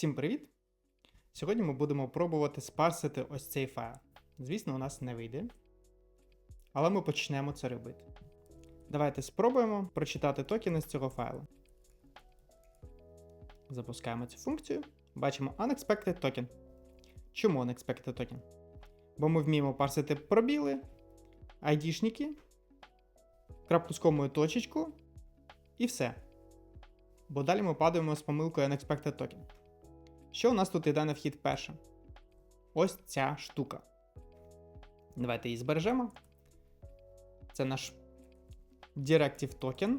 Всім привіт! Сьогодні ми будемо пробувати спарсити ось цей файл. Звісно, у нас не вийде. Але ми почнемо це робити. Давайте спробуємо прочитати токени з цього файлу. Запускаємо цю функцію. Бачимо Unexpected Token. Чому Unexpected Token? Бо ми вміємо парсити пробіли, ID-шники, крапку з комою точечку і все. Бо далі ми падаємо з помилкою Unexpected Token. Що у нас тут йде на вхід перше? Ось ця штука. Давайте її збережемо. Це наш Directive Token.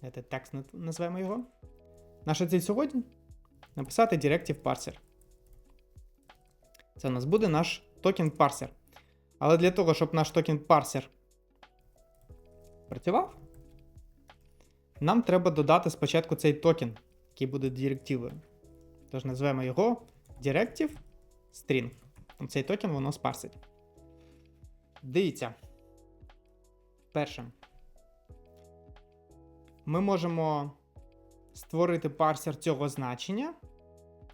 Давайте текст назвемо його. Наша ціль сьогодні написати Directive Parser. Це у нас буде наш токен парсер. Але для того, щоб наш токен парсер працював, нам треба додати спочатку цей токен, який буде директивою. Тож назвемо його Directive String. Цей токен воно спарсить. Дивіться. Перше. Ми можемо створити парсер цього значення,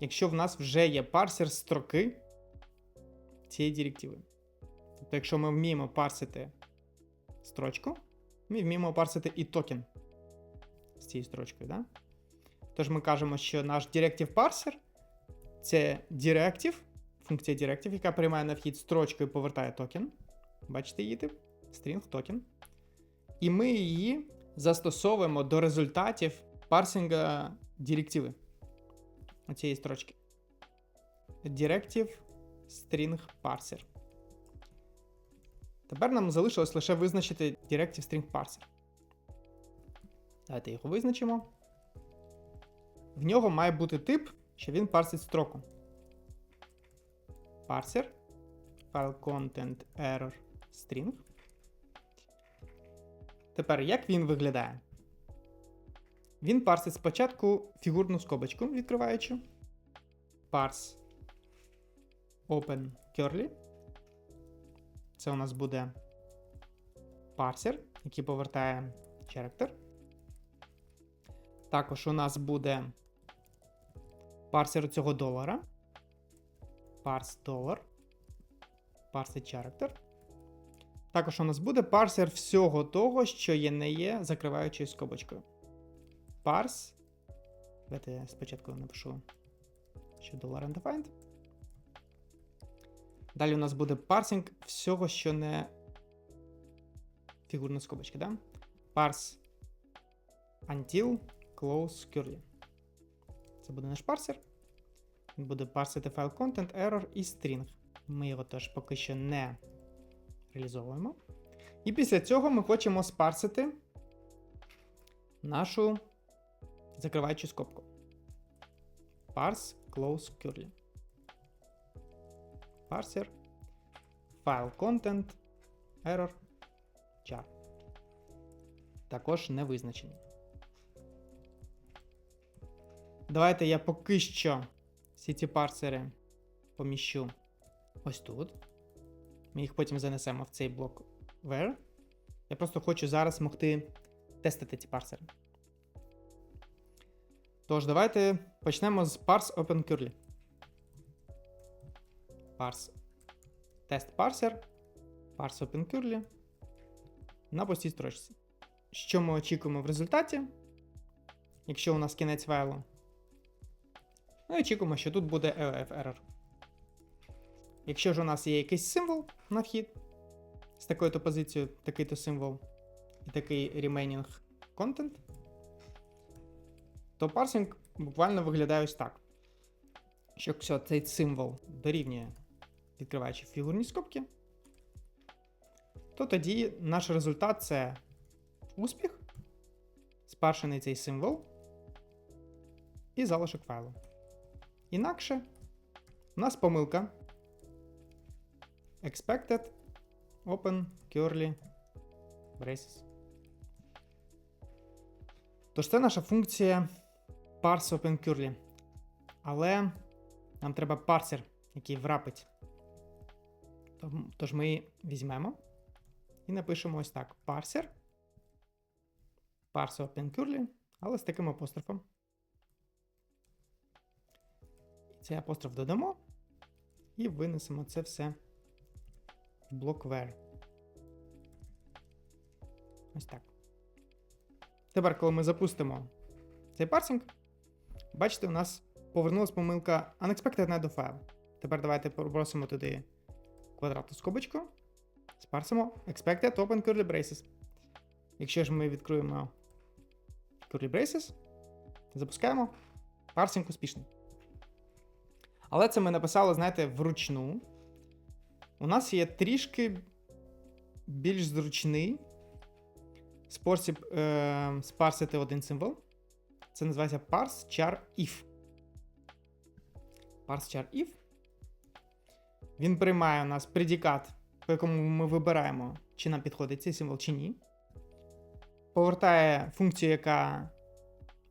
якщо в нас вже є парсер строки цієї директиви. Тобто, якщо ми вміємо парсити строчку, ми вміємо парсити і токен з цією строчкою. Да? Тож ми кажемо, що наш Directive Parser це Directive, функція Directive, яка приймає на вхід строчку і повертає токен. Бачите її тип? String токен. І ми її застосовуємо до результатів парсинга директиви оцієї строчки. Directive String Parser. Тепер нам залишилось лише визначити Directive String Parser. Давайте його визначимо. В нього має бути тип, що він парсить строку. Парсер. File content error string. Тепер, як він виглядає? Він парсить спочатку фігурну скобочку, відкриваючи. Parse open curly. Це у нас буде парсер, який повертає character. Також у нас буде парсер цього долара. Parse dollar. Parse character. Також у нас буде парсер всього того, що є не є закриваючою скобочкою. Parse. Давайте я спочатку напишу, що dollar undefined. Далі у нас буде парсинг всього, що не фігурна скобочка, да? Parse until close curly. Це буде наш парсер. Він буде парсити файл content, error і string. Ми його теж поки що не реалізовуємо. І після цього ми хочемо спарсити нашу закриваючу скобку. Parse close curly. Парсер. Файл content, error, char. Також не визначений. Давайте я поки що всі ці парсери поміщу ось тут. Ми їх потім занесемо в цей блок where. Я просто хочу зараз могти тестити ці парсери. Тож, давайте почнемо з parse OpenCurly. Parse. Тест парсер. Parse OpenCurly. На пустій строчці. Що ми очікуємо в результаті? Якщо у нас кінець файлу. Ну і очікуємо, що тут буде EOF error. Якщо ж у нас є якийсь символ на вхід з такою-то позицією, такий-то символ і такий remaining content, то парсинг буквально виглядає ось так. Якщо цей символ дорівнює відкриваючи фігурні скобки, то тоді наш результат це успіх, спаршений цей символ і залишок файлу. Інакше у нас помилка. Expected open curly braces. Тож це наша функція parse open curly. Але нам треба парсер, який врапить. Тож ми її візьмемо і напишемо ось так: парсер. Parse open curly, але з таким апострофом. Цей апостроф додамо і винесемо це все в блок where. Ось так. Тепер, коли ми запустимо цей парсинг, бачите, у нас повернулася помилка Unexpected Net File. Тепер давайте попросимо туди квадратну скобочку. Спарсимо Expected Open Curly Braces. Якщо ж ми відкриємо Curly Braces, запускаємо, парсинг успішний. Але це ми написали, знаєте, вручну. У нас є трішки більш зручний спосіб е, спарсити один символ. Це називається parse char if. Parse char if. Він приймає у нас предикат, по якому ми вибираємо, чи нам підходить цей символ, чи ні. Повертає функцію, яка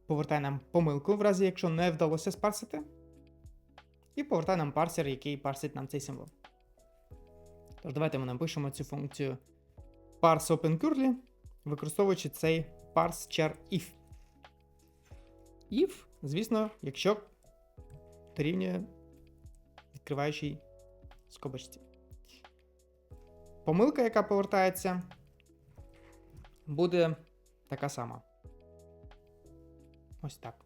повертає нам помилку, в разі якщо не вдалося спарсити. І повертає нам парсер, який парсить нам цей символ. Тож, давайте ми напишемо цю функцію parse open curly, використовуючи цей parse char if. If, звісно, якщо дорівнює відкриваючій скобочці. Помилка, яка повертається, буде така сама. Ось так.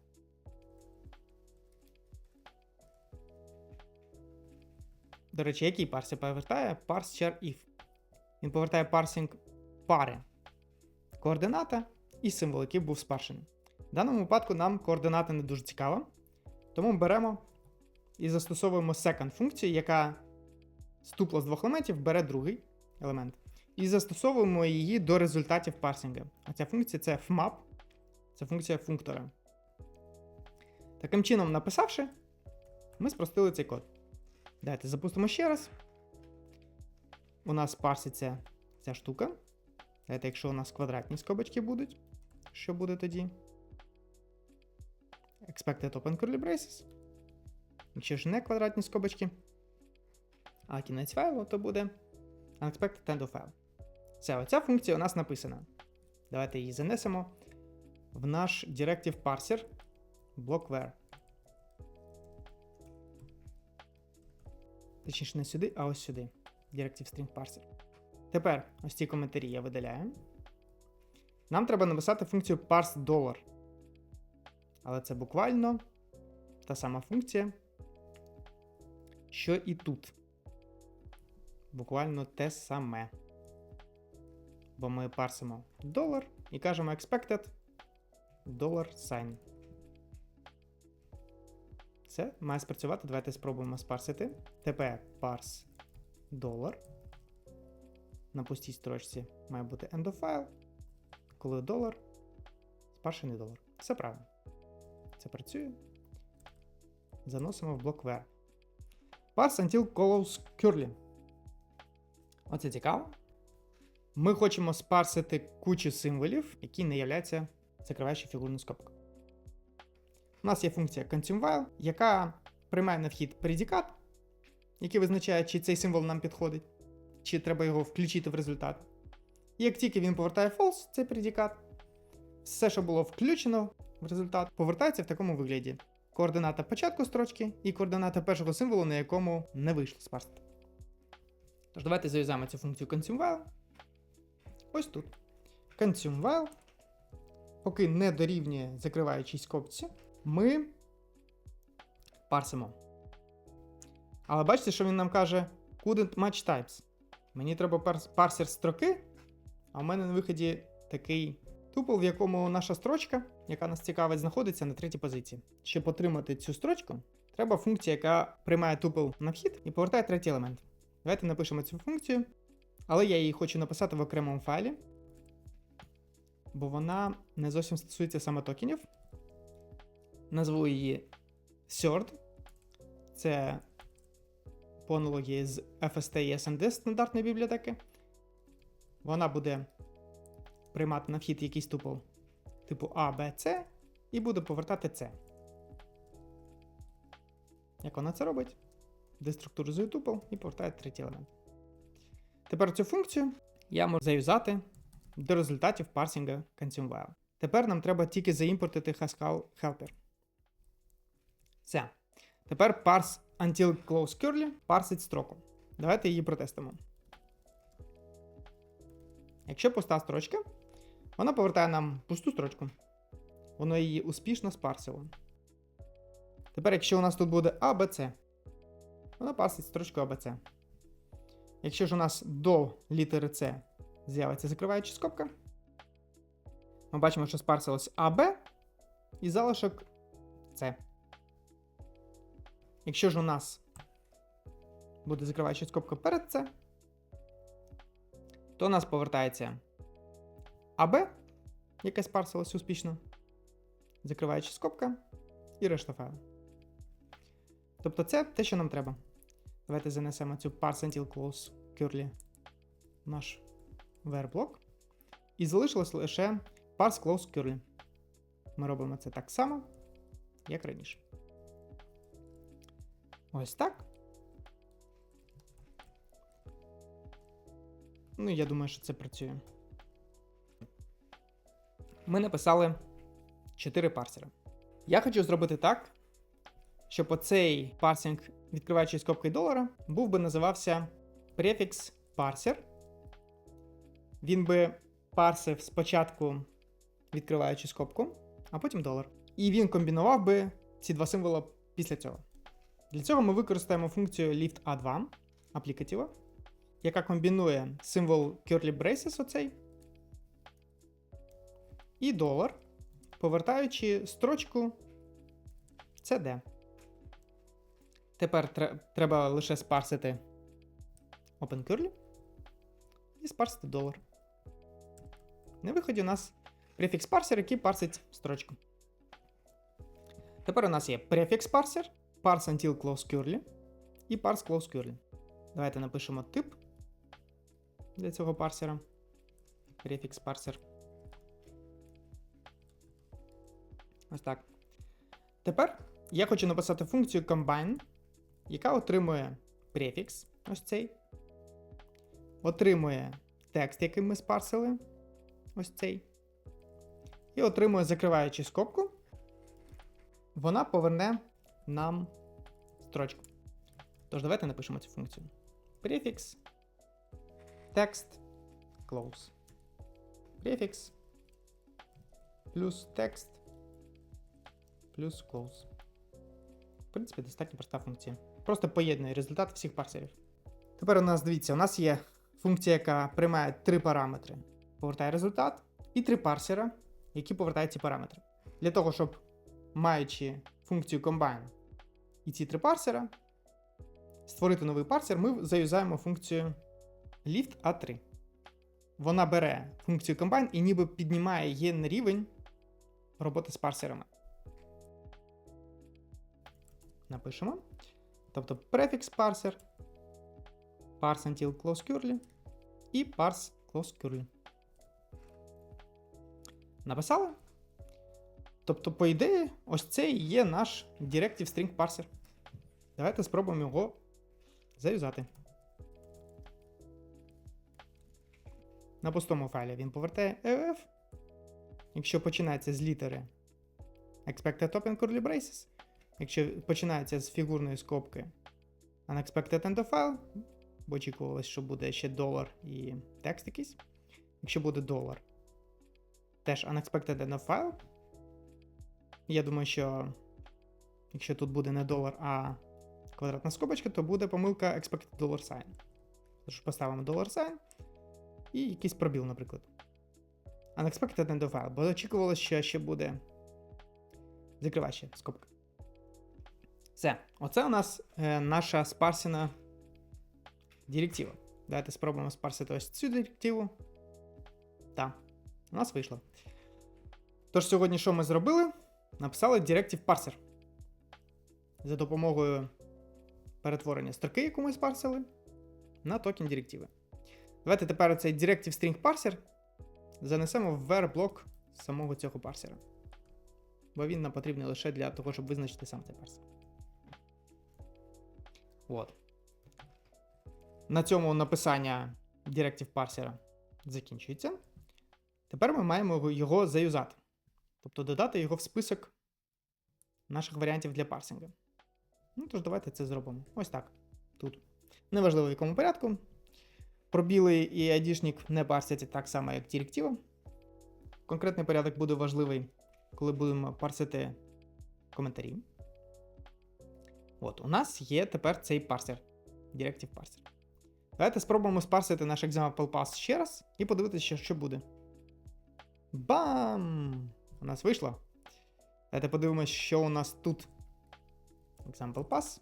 До речі, який парсер повертає? Parse char if. Він повертає парсинг пари координата і символ, який був спаршений. В даному випадку нам координата не дуже цікава. Тому беремо і застосовуємо second функцію, яка з тупла з двох елементів бере другий елемент. І застосовуємо її до результатів парсінга. А ця функція це fmap, це функція функтора. Таким чином, написавши, ми спростили цей код. Давайте запустимо ще раз. У нас парситься ця штука. Давайте, якщо у нас квадратні скобочки будуть, що буде тоді? Expected open curly braces. Якщо ж не квадратні скобочки, а кінець файлу, то буде unexpected end of file. Все, оця функція у нас написана. Давайте її занесемо в наш directive parser блок where. Точніше, не сюди, а ось сюди. Directive string parser. Тепер ось ці коментарі я видаляю. Нам треба написати функцію parse dollar. Але це буквально та сама функція, що і тут. Буквально те саме. Бо ми парсимо долар і кажемо expected dollar sign. Все, має спрацювати. Давайте спробуємо спарсити. TP parse dollar на пустій строчці має бути file, коли долар, спаршений долар. Все правильно. Це працює. Заносимо в блок where. Parse until calls curly. Оце цікаво. Ми хочемо спарсити кучу символів, які не являються закриваючи фігурну скобку. У нас є функція consumeWhile, яка приймає на вхід предикат, який визначає, чи цей символ нам підходить чи треба його включити в результат. І як тільки він повертає false, цей предикат, все, що було включено в результат, повертається в такому вигляді. Координата початку строчки і координата першого символу, на якому не вийшло спарсити. Тож, давайте зав'язаємо цю функцію consumeWhile. Ось тут. ConsumeWhile. Поки не дорівнює закриваючій скобці, ми парсимо. Але бачите, що він нам каже couldn't match types. Мені треба парсер строки, а в мене на виході такий тупл, в якому наша строчка, яка нас цікавить, знаходиться на третій позиції. Щоб отримати цю строчку, треба функція, яка приймає тупл на вхід і повертає третій елемент. Давайте напишемо цю функцію, але я її хочу написати в окремому файлі, бо вона не зовсім стосується саме токенів. Назву її Third. Це по аналогії з FST і SND стандартної бібліотеки. Вона буде приймати на вхід якийсь тупл типу A, B, C, і буде повертати C. Як вона це робить? Деструктуризує тупл і повертає третій елемент. Тепер цю функцію я можу заюзати до результатів парсінга ConsumeWhile. Тепер нам треба тільки заімпортити Haskell Helper. Все. Тепер parse until close curly парсить строку. Давайте її протестимо. Якщо пуста строчка, вона повертає нам пусту строчку. Воно її успішно спарсило. Тепер, якщо у нас тут буде ABC, вона парсить строчку ABC. Якщо ж у нас до літери С з'явиться закриваюча скобка, ми бачимо, що спарсилось АБ і залишок С. Якщо ж у нас буде закриваюча скобка перед С, то у нас повертається АБ, яке спарсилось успішно, закриваюча скобка і решта файлу. Тобто це те, що нам треба. Давайте занесемо цю parse until close curly в наш var-блок. І залишилось лише parse close curly. Ми робимо це так само, як раніше. Ось так. Ну, я думаю, що це працює. Ми написали 4 парсера. Я хочу зробити так, щоб оцей парсинг відкриваючої скобки долара був би називався префікс парсер. Він би парсив спочатку відкриваючи скобку, а потім долар. І він комбінував би ці два символи після цього. Для цього ми використаємо функцію lift a2 аплікатива, яка комбінує символ curly braces оцей і долар, повертаючи строчку CD. Тепер тре- треба лише спарсити Open і спарсити долар. На виході у нас префікс парсер, який парсить строчку. Тепер у нас є префікс парсер, parse until close curly і parse close curly. Давайте напишемо тип для цього парсера. Префікс парсер. Ось так. Тепер я хочу написати функцію combine, яка отримує префікс, ось цей. Отримує текст, який ми спарсили, ось цей. І отримує закриваючи скобку. Вона поверне нам строчку. Тож, давайте напишемо цю функцію. Префікс. Текст. Close. Префікс. Плюс текст. Плюс close. В принципі, достатньо проста функція. Просто поєднує результат всіх парсерів. Тепер у нас, дивіться, у нас є функція, яка приймає три параметри, повертає результат, і три парсера, які повертають ці параметри. Для того, щоб маючи функцію combine і ці три парсера, створити новий парсер, ми заюзаємо функцію lift a3. Вона бере функцію combine і ніби піднімає її на рівень роботи з парсерами. Напишемо. Тобто префікс парсер, parse until close curly і parse close curly. Написали? Тобто, по ідеї, ось це і є наш Directive String Parser. Давайте спробуємо його заюзати. На пустому файлі він повертає EOF. Якщо починається з літери Expected Open Curly Braces. Якщо починається з фігурної скобки Unexpected End of File, бо очікувалось, що буде ще долар і текст якийсь. Якщо буде долар, теж Unexpected End of File. Я думаю, що якщо тут буде не долар, а квадратна скобочка, то буде помилка Expected Dollar Sign. Тож поставимо dollar sign і якийсь пробіл, наприклад. Unexpected End of File, бо очікувалося, що ще буде закриваюча скобка. Все, оце у нас е, наша спарсена директива. Давайте спробуємо спарсити ось цю директиву. Так, у нас вийшло. Тож, сьогодні, що ми зробили? Написали Directive Parser. За допомогою перетворення строки, яку ми спарсили, на токен директиви. Давайте тепер цей Directive String Parser занесемо в var блок самого цього парсера. Бо він нам потрібний лише для того, щоб визначити сам цей парсер. От. На цьому написання Directive парсера закінчується. Тепер ми маємо його заюзати. Тобто додати його в список наших варіантів для парсинга. Ну, тож давайте це зробимо. Ось так. Тут. Неважливо в якому порядку. Пробіли і айдішник не парсяться так само, як директива. Конкретний порядок буде важливий, коли будемо парсити коментарі. От, у нас є тепер цей парсер. Directive парсер. Давайте спробуємо спарсити наш example pass ще раз і подивитися, що буде. Бам! У нас вийшло. Давайте подивимося, що у нас тут. Example pass.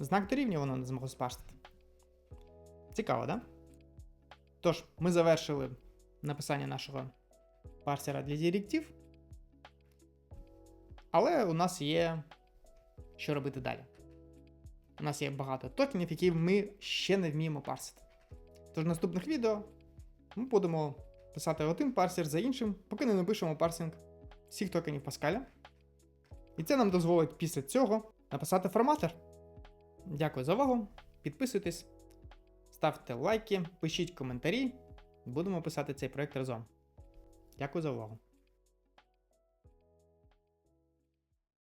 Знак дорівнює воно не змогло спарсити. Цікаво, да? Тож, ми завершили написання нашого парсера для директив. Але у нас є що робити далі. У нас є багато токенів, які ми ще не вміємо парсити. Тож в наступних відео ми будемо писати один парсер за іншим, поки не напишемо парсинг всіх токенів Паскаля. І це нам дозволить після цього написати форматор. Дякую за увагу. Підписуйтесь, ставте лайки, пишіть коментарі. Будемо писати цей проект разом. Дякую за увагу.